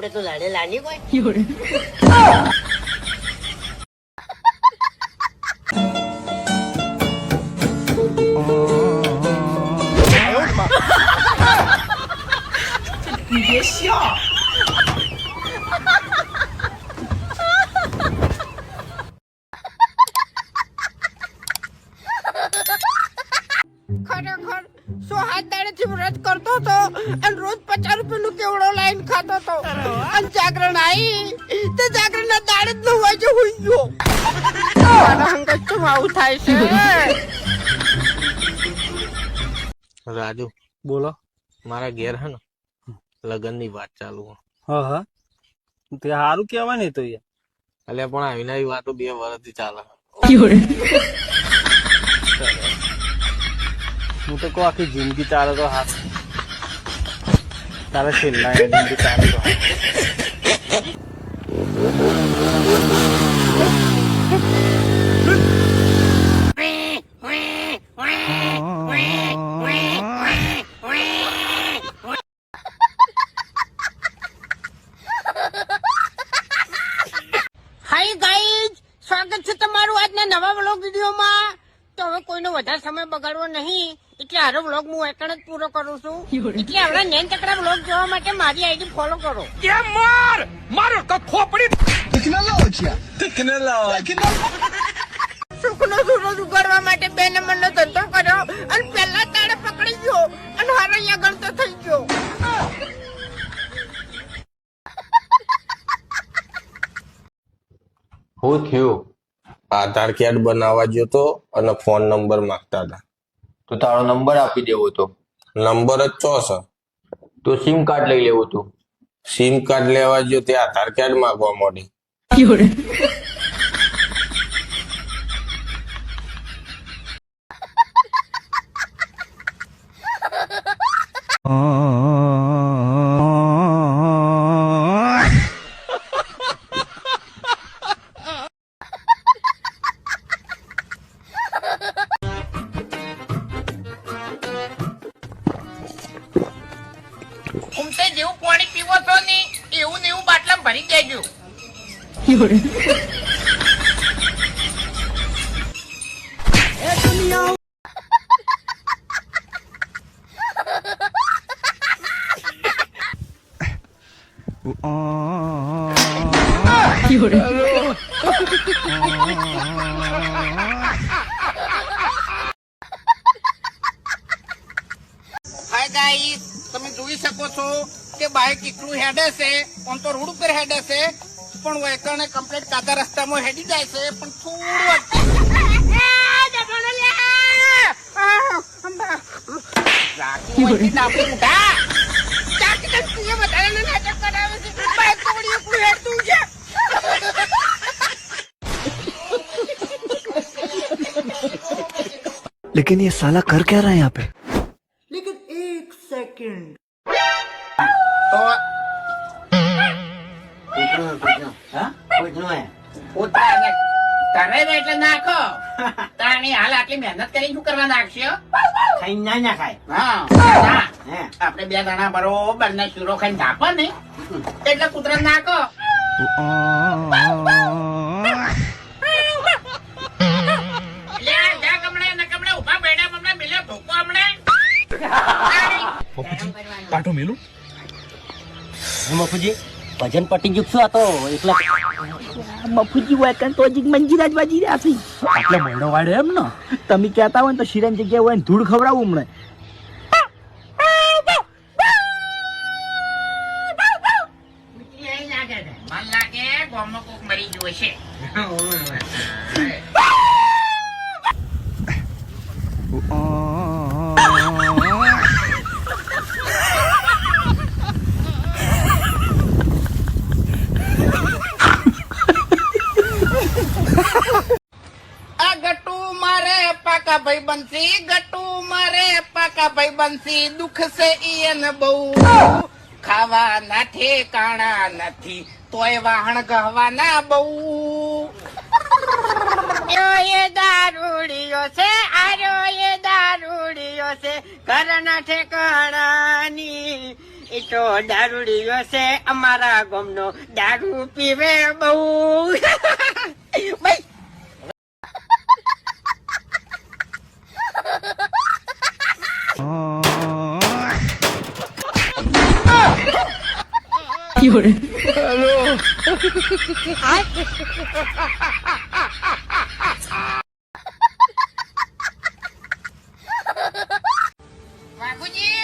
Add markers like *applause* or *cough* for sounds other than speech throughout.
આપણે તો લાડે લાની કોઈ ખરેખર સો હાથ દાડેથી વ્રત કરતો હતો અને રોજ પચાસ રૂપિયાનું કેવડો લાઈન ખાતો હતો. અને જાગરણ આવી તે જાગરણના દાડે જ નવ વાગે હુઈ ગયો. મારા હંગત ચમ આવું થાય છે. રાજુ બોલો. મારા ઘેર હે ને લગનની વાત ચાલુ હે. હા હા. તે સારું કહેવાય ને તો યાર. એટલે પણ આવીને આવી વાતો બે વર્ષથી ચાલે હું તો કહું આખી જિંદગી તારો તો હાથ તારે છેલ્લા જિંદગી તારો તો સ્વાગત છે તમારું આજના નવા વ્લોગ વિડીયોમાં. તો હવે કોઈનો વધારે સમય બગાડવો નહીં. હારો બ્લોગ હું એકણ જ પૂરો કરું છું. એટલે આપણા નેન ચકડા બ્લોગ જોવા માટે મારી આઈડી ફોલો કરો. સુખનો સૂરજ ઉગાડવા માટે બે નંબરનો ધંધો કર્યો અને પહેલા તાળે પકડી ગયો અને હારો અહીંયા ગણતો થઈ ગયો. હું થયું? આધાર કાર્ડ બનાવવા ગયો તો અને ફોન નંબર માંગતા હતા. તો તારો નંબર આપી દેવો તો. નંબર જ ચો છે તો સિમ કાર્ડ લઈ લેવું તું. સિમ કાર્ડ લેવા જો તે આધાર કાર્ડ માંગવા માંડી. *laughs* જેવું પાણી પીવો છો ને એવું ને એવું બાટલા ભરી દેજો. Hi guys. તમે જોઈ શકો છો કે બાઇક કેટલું હેડે છે આમ તો રોડ ઉપર હેડે છે પણ વેકરને કમ્પ્લીટ કાદા રસ્તામાં હેડી જાય છે પણ થોડું રાખવું હોય કે ડાબુ ઉઠા. ચાકી ચાકી એ વધારાના નાટક કરાવે છે. બાઇક તો વળી એકલું હેડતું છે. लेकिन ये साला कर क्या रहा है यहाँ पे તાણી હાલ આટલી મહેનત કરી શું કરવા નાખશો? ખાઈ ના. આપણે બે દાણા બરોબર ને શીરો ખાઈને ધાપો ને એટલે કૂતરા નાખો. ને હમણાં મિલે? મફુજી ભજન પટી ગયું શું હતો એકલા મફુજી હોય કે તો હજી મંજીરા જ બાજી રહ્યા છે. એટલે મહિનો વાળે એમ ને? તમે કહેતા હોય ને તો શિરાની જગ્યાએ હોય ને ધૂળ ખવડાવું હમણાં. એ લાગે છે. મને લાગે ગામમાં કોક મરી ગયું હશે *laughs* આ ગટુ મારે પાકા ભાઈ બનશી ગટુ મારે, પાકા ભાઈ બનશી દુઃખ છે ઈયન બહુ. ખાવા ના ઠેકાણા નથી, તોય વાહણ ગહવાના બહુ. એ દારૂડિયો છે આર્યો એ દારૂડિયો છે ઘરના ઠેકાણાની એ તો દારૂડિયો છે, અમારા ગમનો દારૂ પીવે બહુ. *laughs* ભાઈ વાઘુજી એ *laughs*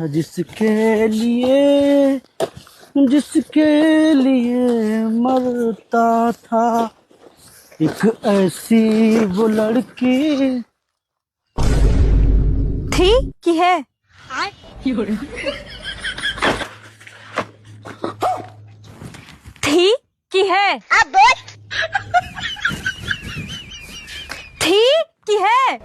था जिसके लिए जिसके लिए मरता था। एक ऐसी वो लड़की। थी कि है? थी कि है? अब थी कि है?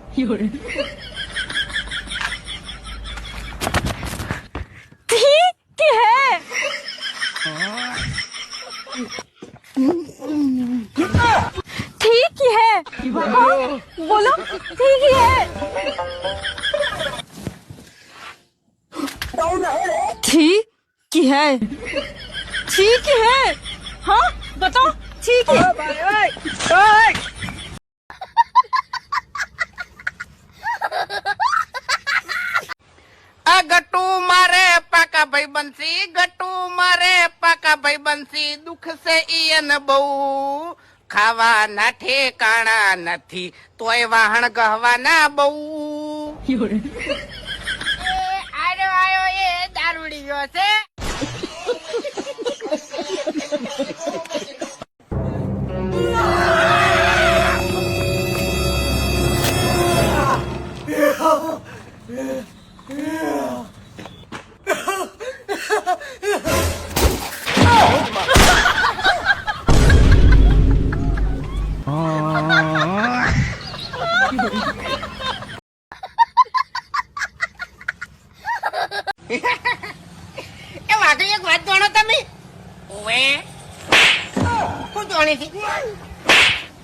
कि है थी कि है हाँ बताओ थी कि આ ગટુ મારે પાકા ભાઈ બનસી ગટુ મારે પાકા ભાઈ બનસી દુઃખ છે ઈયન બહુ ખાવાના ઠેકાણા નથી તોય વાહણ ગહવાના બહુ આયો આયો એ દારૂડિયો છે એ વાઘરી એક વાત જાણો તમે? ઓવે. હું જાણી છી.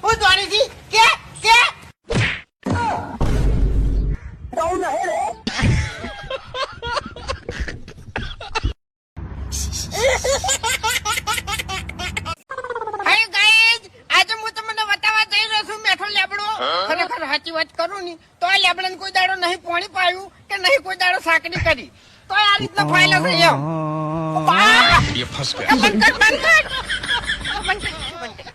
હું જાણી છી. કે? કે? આજે હું તમને બતાવવા જઈ રહ્યો છું મેઠો લેબડો. ખરેખર સાચી વાત કરું ની તો આ લેબડાને કોઈ દાડો નહીં પોણી પાયું કે નહીં કોઈ દાડો સાકડી કરી. તો આ રીતના ફાયલો છે એમ. વાહ! એ બંધ કર બંધ કર બંધ કર બંધ કર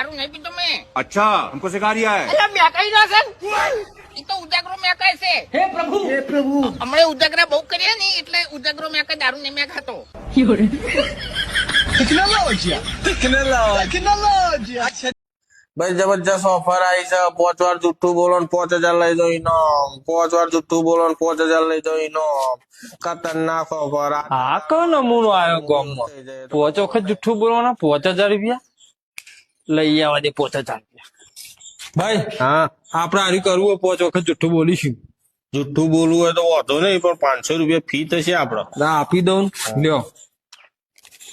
દારૂ નહીં પીતો મેં અચ્છા હમકો સિખા રહ્યા હે એટલે મેકાઈ ના સર એ તો ઉજાગરો મેકાય છે હે પ્રભુ હે પ્રભુ હમણે ઉજાગરા બહુ કર્યા ને એટલે ઉજાગરો મેકાય દારૂ નહીં મેખાતો ટેકનોલોજી ટેકનોલોજી ટેકનોલોજી ભાઈ જબરજસ્ત ઓફર આવી છે પાંચ વાર જુઠ્ઠું બોલો ને પાંચ હજાર લઈ દો ઇનામ પાંચ વાર જુઠ્ઠું બોલો ને પાંચ હજાર લઈ દો ઇનામ ખતરનાક ઓફર આ કયો નમૂનો આવ્યો ગામમાં પાંચ વખત જુઠ્ઠું બોલો ને પાંચ હજાર રૂપિયા લઈ આવવા દે પોચ હજાર ભાઈ હા. આપડે આર્યું કરવું પાંચ વખત જુઠ્ઠું બોલીશું. જુઠ્ઠું બોલવું હોય તો વાંધો નહીં પણ પાંચસો રૂપિયા ફી થશે આપડે. ના આપી દઉં લ્યો.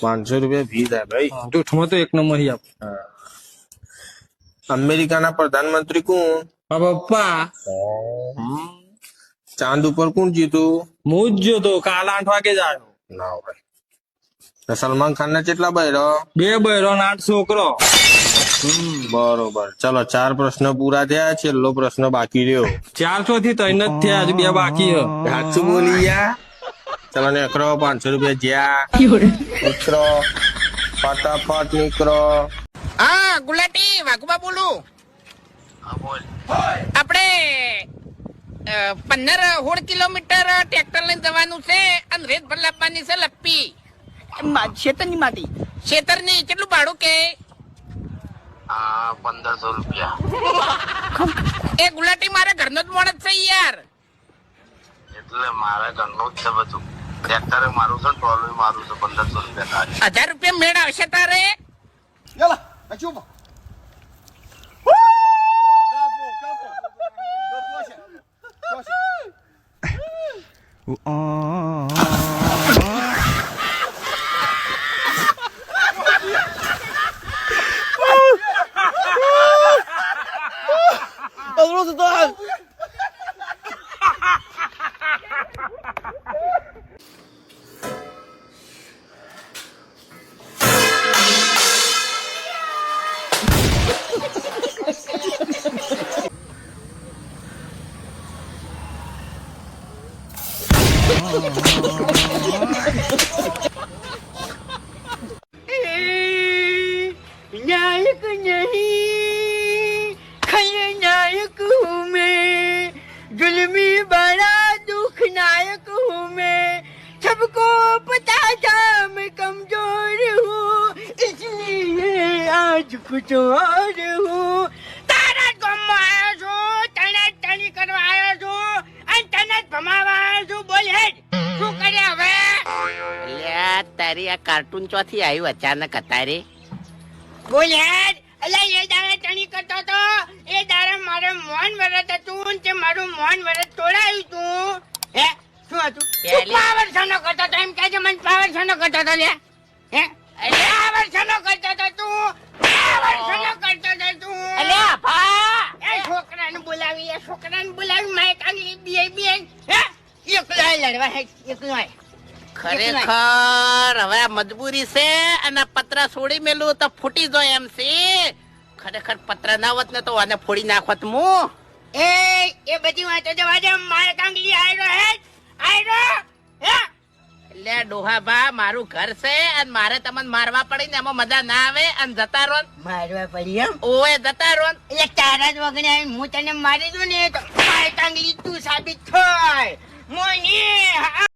પાંચસો રૂપિયા ફી થાય ભાઈ. જૂઠમાં તો એક નંબર હી આપ. અમેરિકાના પ્રધાનમંત્રી કોણ? હા પપ્પા. ચાંદ ઉપર કોણ જીતું? હું જ જોતો કાલ આઠ વાગે જ આવ્યો. ના ભાઈ સલમાન ખાન ને કેટલા બહેરો બે બહેરો ને આઠ છોકરો. બરોબર. ચલો ચાર પ્રશ્ન પૂરા થયા છેલ્લો પ્રશ્ન બાકી રહ્યો. ચારસો થી ત્રણ જ થયા હજુ બે બાકી સાચું બોલી ગયા ચલો નીકળો પાંચસો રૂપિયા જ્યાં. નીકળો. ફટાફટ નીકળો. હા ગુલાટી વાઘુબા બોલું. આપણે પંદર સોળ કિલોમીટર ટ્રેક્ટર લઈને જવાનું છે અને રેત ભર લાવવાની છે લપ્પી શેતનની માટી. શેતરની કેટલું ભાડું કે? પંદરસો રૂપિયા. એ ગુલાટી મારે ઘરનો જ મોણસ છે યાર. એટલે મારા ઘરનું જ છે બધું. ટ્રેક્ટરે મારું છે ટ્રોલી મારું છે પંદરસો રૂપિયા થાય હજાર રૂપિયા મેળ આવશે તારે. 死的 કાર્ટૂન ચોથી આવ્યું અચાનક અત્યારે બોલ યાર અલા એ દાડે ટણી કરતો તો એ દાડે મારે મોન વરત હતું તે મારું મોન વરત તોડાયું તું. હે શું હતું? તું પાવર છનો કરતો તો એમ કહેજે મને પાવર છનો કરતો તો લે. હે? પાવર છનો કરતો તો તું? પાવર છનો કરતો તો? તું અલ્યા ભા. એ છોકરાને બોલાવી એ છોકરાને બોલાવી માય કાંગલી બે બે. હે? એકલા લડવા હે એકલા ખરેખર હવે આ મજબૂરી છે અને પત્ર છોડી મેલું તો ફૂટી જાય એમ છે. ખરેખર પત્ર ના હોત ને તો આને ફોડી નાખોત હું એ એ બધી વાતો જવા દે મારે કાંગલી આયરો હે આયરો હે? એટલે ડોહા બા મારું ઘર છે અને મારે તમને મારવા પડી ને એમાં મજા ના આવે અને જતા રહો મારવા પડી એમ? ઓએ જતા રહો એ એટલે તારા જ વગણે હું તને મારી દઉં ને તો મારી કાંગલી તું સાબિત થાય. મોની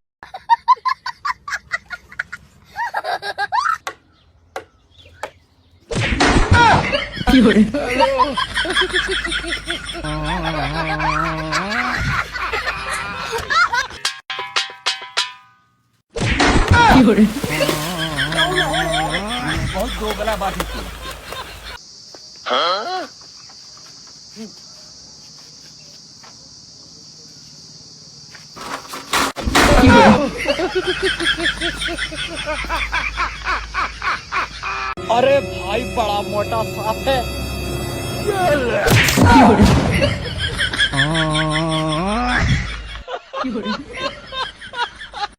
কি अरे भाई बड़ा मोटा सांप है Fiore.